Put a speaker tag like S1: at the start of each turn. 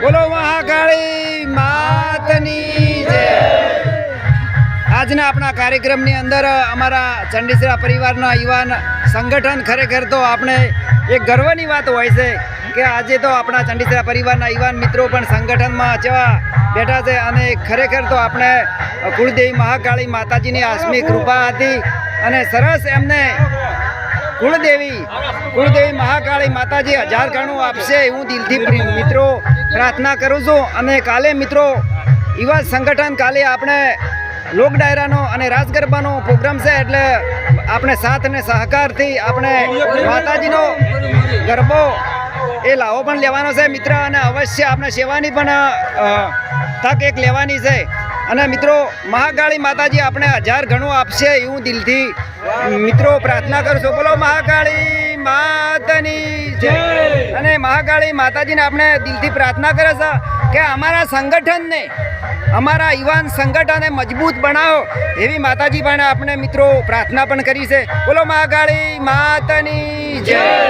S1: બોલો મહાકાળી માતની જય. આજના આપણા કાર્યક્રમની અંદર અમારા ચંડીસરા પરિવારના યુવાન સંગઠન ખરેખર તો આપણે એક ગર્વની વાત હોય છે કે આજે તો આપણા ચંડીસરા પરિવારના યુવાન મિત્રો પણ સંગઠનમાં જેવા બેઠા છે અને ખરેખર તો આપણે કુળદેવી મહાકાળી માતાજીની આસમી કૃપા હતી અને સરસ એમને કુળદેવી કુળદેવી મહાકાળી માતાજી હજાર ગણું આપશે હું દિલથી મિત્રો પ્રાર્થના કરું છું. અને કાલે મિત્રો યુવા સંગઠન કાલે આપણે લોક ડાયરાનો અને રાસ ગરબાનો પ્રોગ્રામ છે એટલે આપણે સાથ અને સહકારથી આપણે માતાજીનો ગરબો એ લાવો પણ લેવાનો છે. મિત્ર, અને અવશ્ય આપણે સેવાની પણ તક એક લેવાની છે. અને મિત્રો, મહાકાળી માતાજી આપણે હજાર ગણું આપશે એવું દિલથી મિત્રો પ્રાર્થના કરશો બોલો, મહાકાળી માતાની જય. અને મહાકાળી માતાજીને આપણે દિલથી પ્રાર્થના કરે છે. કે અમારા સંગઠનને, અમારા યુવાન સંગઠનને મજબૂત બનાવો. એવી માતાજી પણ આપણે મિત્રો પ્રાર્થના પણ કરી છે. બોલો, મહાકાળી માતાની જય.